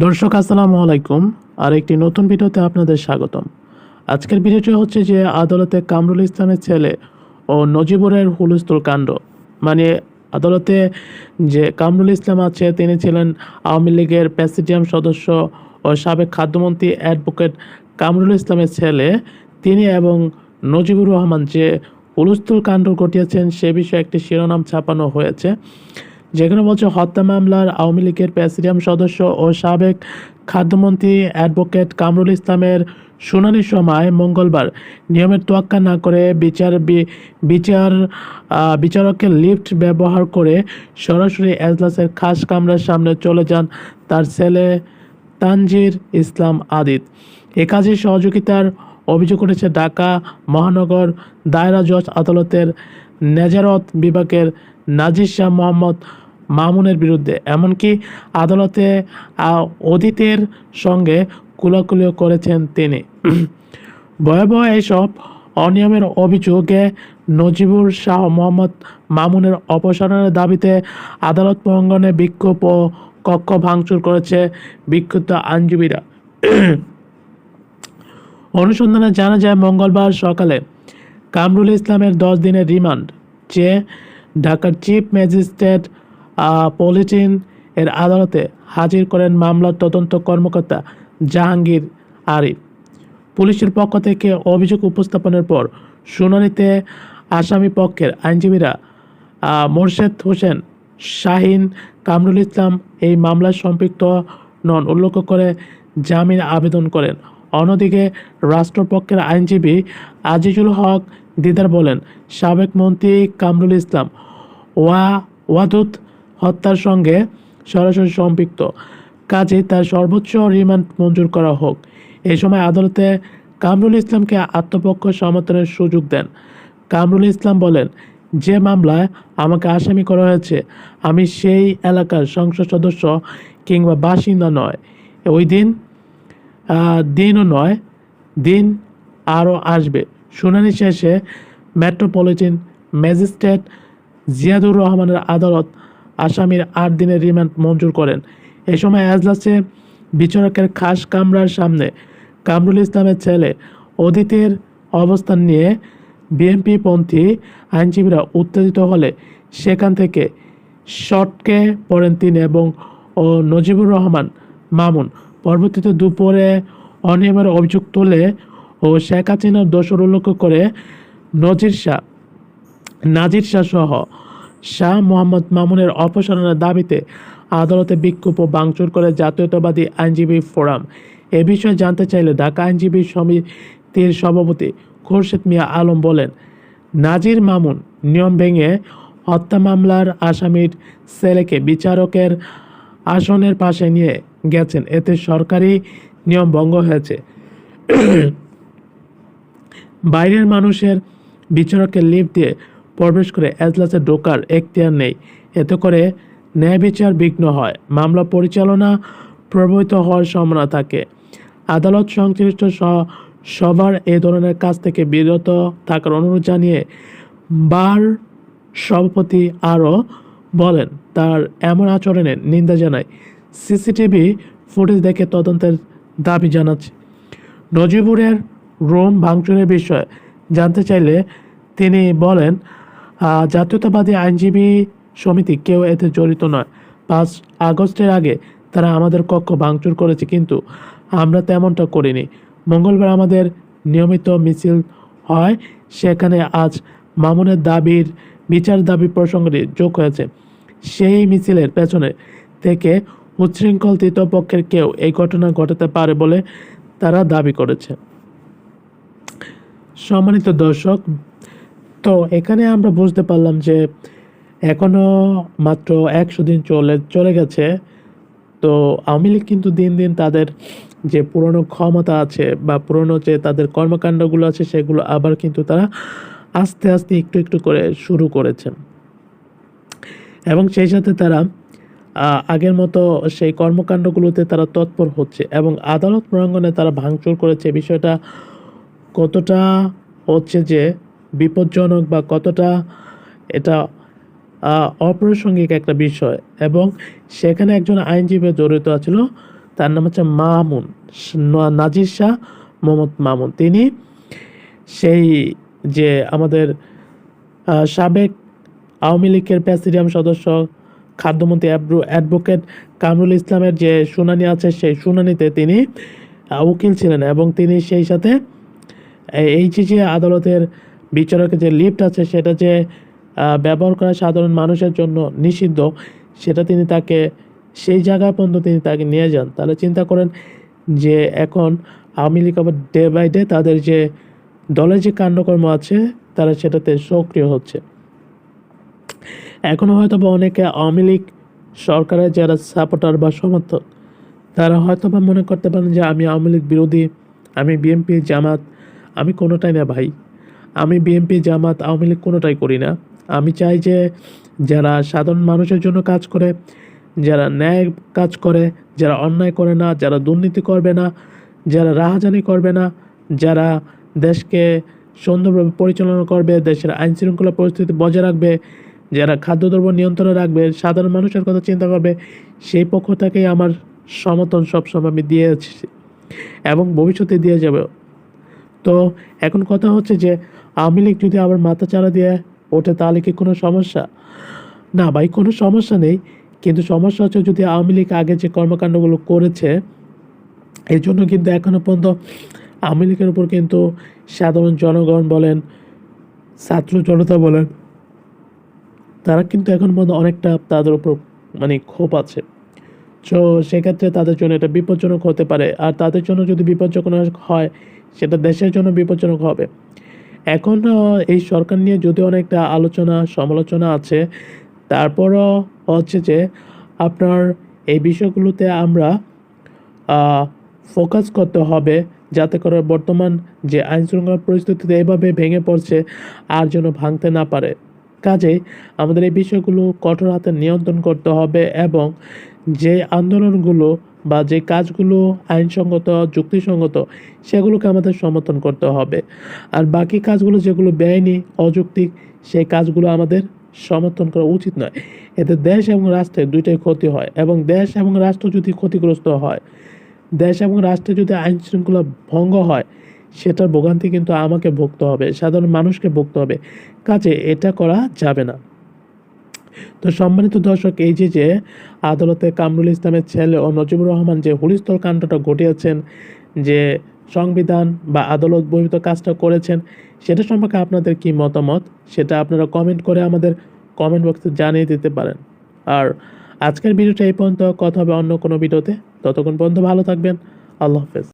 দর্শক, আসসালামু আলাইকুম। আর একটি নতুন ভিডিওতে আপনাদের স্বাগতম। আজকের ভিডিওটি হচ্ছে যে আদালতে কামরুল ইসলামের ছেলে ও নজিবুরের হুলস্থুল কাণ্ড। মানে আদালতে যে কামরুল ইসলাম আছে, তিনি ছিলেন আওয়ামী লীগের প্রেসিডিয়াম সদস্য ও সাবেক খাদ্যমন্ত্রী অ্যাডভোকেট কামরুল ইসলামের ছেলে। তিনি এবং নজিবুর রহমান যে হুলস্থুল কাণ্ড ঘটিয়েছেন, সে বিষয়ে একটি শিরোনাম ছাপানো হয়েছে। যেখানে বলছে, হত্যা মামলার আওয়ামী লীগের প্রেসিডিয়াম সদস্য ও সাবেক খাদ্যমন্ত্রী অ্যাডভোকেট কামরুল ইসলামের শুনানির সময় মঙ্গলবার নিয়মের তোয়াক্কা না করে বিচার বিচার বিচারকের লিফট ব্যবহার করে সরাসরি এজলাসের খাস কামরার সামনে চলে যান তার ছেলে তানজির ইসলাম আদিত। এ কাজে সহযোগিতার অভিযোগ উঠেছে ঢাকা মহানগর দায়রা জজ আদালতের নেজারত বিভাগের নাজির শাহ মোহাম্মদ মামুনের বিরুদ্ধে, এমনকি আদালতে অদিতের সঙ্গে কুলাকুলিও করেছেন তিনি। ভয়াবহ এইসব অনিয়মের অভিযোগে নজিবুর শাহ মোহাম্মদ মামুনের অপসারণের দাবিতে আদালত প্রাঙ্গনে বিক্ষোভ ও কক্ষ ভাঙচুর করেছে বিক্ষুব্ধ আইনজীবীরা। অনুসন্ধানে জানা যায়, মঙ্গলবার সকালে কামরুল ইসলামের দশ দিনের রিমান্ড চেয়ে ঢাকার চিফ ম্যাজিস্ট্রেট পলিটিন এর আদালতে হাজির করেন মামলার তদন্ত কর্মকর্তা জাহাঙ্গীর আরিফ। পুলিশের পক্ষ থেকে অভিযোগ উপস্থাপনের পর শুনানিতে আসামি পক্ষের আইনজীবীরা মোরশেদ হোসেন, শাহিন, কামরুল ইসলাম এই মামলায় সম্পৃক্ত নন উল্লেখ করে জামিন আবেদন করেন। অন্যদিকে রাষ্ট্রপক্ষের আইনজীবী আজিজুল হক দিদার বলেন, সাবেক মন্ত্রী কামরুল ইসলাম ওয়া ওয়াদুদ হত্যার সঙ্গে সরাসরি সম্পৃক্ত। কাজে তার সর্বোচ্চ রিমান্ড মঞ্জুর করা হোক। এই সময় আদালতে কামরুল ইসলামকে আত্মপক্ষ সমর্থনের সুযোগ দেন। কামরুল ইসলাম বলেন, যে মামলায় আমাকে আসামি করা হয়েছে, আমি সেই এলাকার সংসদ সদস্য কিংবা বাসিন্দা নয়। ওই দিন দিনও নয়, দিন আরও আসবে। শুনানি শেষে মেট্রোপলিটন ম্যাজিস্ট্রেট জিয়াদুর রহমানের আদালত আসামির আট দিনের রিমান্ড মঞ্জুর করেন। এ সময় এজলাসে বিচারকের খাস কামরার সামনে কামরুল ইসলামের ছেলে অদিতের অবস্থান নিয়ে বিএনপি পন্থী আইনজীবীরা উত্তেজিত হলে সেখান থেকে শটকে পড়েন তিনি এবং ও নজিবুর রহমান মামুন। পরবর্তীতে দুপুরে অনিয়মের অভিযোগ তুলে ও শেখ হাসিনার দোষর উল্লেখ করে নজির শাহ নাজির শাহ সহ শাহ মোহাম্মদ মামুনের অপসারণের দাবিতে আদালতে বিক্ষোভ ও ভাঙচুর করে জাতীয়তাবাদী আইনজীবী ফোরাম। এ বিষয়ে জানতে চাইলে ঢাকা আইনজীবী সমিতির সভাপতি খোরশেদ মিয়া আলম বলেন, নাজির মামুন নিয়ম ভেঙে হত্যা মামলার আসামির ছেলেকে বিচারকের আসনের পাশে নিয়ে গেছেন। এতে সরকারি নিয়ম ভঙ্গ হয়েছে। বাইরের মানুষের বিচারকের লিফট দিয়ে প্রবেশ করে এজলাসে ঢোকার এখতিয়ার নেই। এতে করে ন্যায় বিচার বিঘ্ন হয়। মামলা পরিচালনা প্রভাবিত হওয়ার সম্ভাবনা থাকে। আদালত সংশ্লিষ্ট সবার এ ধরনের কাজ থেকে বিরত থাকার অনুরোধ জানিয়ে বার সভাপতি আরও বলেন, তার এমন আচরণের নিন্দা জানায়। সিসিটিভি ফুটেজ দেখে তদন্তের দাবি জানাচ্ছে। নজিবুরের রোম ভাঙচুরের বিষয়ে জানতে চাইলে তিনি বলেন জাতীয়তাবাদী আইনজীবী সমিতি কেউ এতে জড়িত নয়। পাঁচ আগস্টের আগে তারা আমাদের কক্ষ ভাঙচুর করেছে, কিন্তু আমরা তেমনটা করিনি। মঙ্গলবার আমাদের নিয়মিত মিছিল হয়, সেখানে আজ মামুনের দাবির বিচার দাবি প্রসঙ্গটি যোগ হয়েছে। সেই মিছিলের পেছনে থেকে উচ্ছৃঙ্খল তৃতীয় পক্ষের কেউ এই ঘটনা ঘটাতে পারে বলে তারা দাবি করেছে। সম্মানিত দর্শক তো এখানে আমরা বুঝতে পারলাম যে এখনও মাত্র একশো দিন চলে চলে গেছে। তো আওয়ামী লীগ কিন্তু দিন দিন তাদের যে পুরনো ক্ষমতা আছে বা পুরনো যে তাদের কর্মকাণ্ডগুলো আছে, সেগুলো আবার কিন্তু তারা আস্তে আস্তে একটু একটু করে শুরু করেছে। এবং সেই সাথে তারা আগের মতো সেই কর্মকাণ্ডগুলোতে তারা তৎপর হচ্ছে এবং আদালত প্রাঙ্গণে তারা ভাঙচুর করেছে। বিষয়টা কতটা হচ্ছে যে বিপজ্জনক বা কতটা এটা অপ্রাসঙ্গিক একটা বিষয়। এবং সেখানে একজন আইনজীবী জড়িত আছিল, তার নাম হচ্ছে মামুন নাজির শাহ মোহাম্মদ মামুন। তিনি সেই যে আমাদের সাবেক আওয়ামী লীগের প্রেসিডিয়াম সদস্য, খাদ্যমন্ত্রী অ্যাব্রু- অ্যাডভোকেট কামরুল ইসলামের যে শুনানি আছে, সেই শুনানিতে তিনি উকিল ছিলেন। এবং তিনি সেই সাথে, এই- এই যে যে আদালতের বিচারকের যে লিফট আছে, সেটা যে ব্যবহার করা সাধারণ মানুষের জন্য নিষিদ্ধ, সেটা তিনি তাকে, সেই জায়গায় পর্যন্ত তিনি তাকে নিয়ে যান। তাহলে চিন্তা করেন যে, এখন আওয়ামী লীগ আবার ডে বাই ডে তাদের যে দলের যে কাণ্ডকর্ম আছে, তারা সেটাতে সক্রিয় হচ্ছে। এখনও হয়তো বা অনেকে আওয়ামী লীগ সরকারের যারা সাপোর্টার বা সমর্থক, তারা হয়তো বা মনে করতে পারেন যে, আমি আওয়ামী লীগ বিরোধী, আমি বিএনপি জামাত, আমি কোনোটাই না ভাই। আমি বিএনপি, জামাত, আওয়ামী লীগ কোনোটাই করি না। আমি চাই যে যারা সাধারণ মানুষের জন্য কাজ করে, যারা ন্যায় কাজ করে, যারা অন্যায় করে না, যারা দুর্নীতি করবে না, যারা রাহাজানি করবে না, যারা দেশকে সুন্দরভাবে পরিচালনা করবে, দেশের আইন শৃঙ্খলা পরিস্থিতি বজায় রাখবে, যারা খাদ্যদ্রব্য নিয়ন্ত্রণে রাখবে, সাধারণ মানুষের কথা চিন্তা করবে, সেই পক্ষ থেকেই আমার সমর্থন সবসময় আমি দিয়ে এবং ভবিষ্যতে দিয়ে যাবে। তো এখন কথা হচ্ছে যে আওয়ামী লীগ যদি আবার মাথা চারা দিয়ে ওঠে তাহলে কি কোনো সমস্যা? না ভাই, কোনো সমস্যা নেই। কিন্তু সমস্যা হচ্ছে যদি আওয়ামী লীগ আগে যে কর্মকাণ্ডগুলো করেছে এই জন্য কিন্তু এখনও পর্যন্ত আওয়ামী লীগের উপর কিন্তু সাধারণ জনগণ বলেন, ছাত্র জনতা বলেন, তারা কিন্তু এখন পর্যন্ত অনেকটা তাদের উপর মানে ক্ষোভ আছে। তো সেক্ষেত্রে তাদের জন্য এটা বিপজ্জনক হতে পারে। আর তাদের জন্য যদি বিপজ্জনক হয়, সেটা দেশের জন্য বিপজ্জনক হবে। এখন এই সরকার নিয়ে যদি অনেকটা আলোচনা, সমালোচনা আছে, তারপরও হচ্ছে যে আপনার এই বিষয়গুলোতে আমরা ফোকাস করতে হবে যাতে করে বর্তমান যে আইন শৃঙ্খলা পরিস্থিতিতে এভাবে ভেঙে পড়ছে আর যেন ভাঙতে না পারে। কাজেই আমাদের এই বিষয়গুলো কঠোর হাতে নিয়ন্ত্রণ করতে হবে এবং যে আন্দোলনগুলো বা যে কাজগুলো আইনসঙ্গত, যুক্তিসঙ্গত, সেগুলোকে আমাদের সমর্থন করতে হবে। আর বাকি কাজগুলো যেগুলো বেআইনি, অযৌক্তিক, সেই কাজগুলো আমাদের সমর্থন করা উচিত নয়। এতে দেশ এবং রাষ্ট্রের দুইটাই ক্ষতি হয় এবং দেশ এবং রাষ্ট্র যদি ক্ষতিগ্রস্ত হয়, দেশ এবং রাষ্ট্রে যদি আইন শৃঙ্খলা ভঙ্গ হয়, সেটার ভোগান্তি কিন্তু আমাকে ভুগতে হবে, সাধারণ মানুষকে ভুগতে হবে। কাজে এটা করা যাবে না। তো সম্মানিত দর্শক, এই যে যে আদালতে কামরুল ইসলামের ছেলে ও নজিবুর রহমান যে হুলিস্থল কাণ্ডটা ঘটিয়েছেন, যে সংবিধান বা আদালত বহির্ভূত কাজটা করেছেন, সেটা সম্পর্কে আপনাদের কি মতামত? সেটা আপনারা কমেন্ট করে আমাদের কমেন্ট বক্সে জানিয়ে দিতে পারেন। আর আজকের ভিডিওটা এই পর্যন্ত, কথা হবে অন্য কোনো ভিডিওতে। ততক্ষণ পর্যন্ত ভালো থাকবেন। আল্লাহ হাফেজ।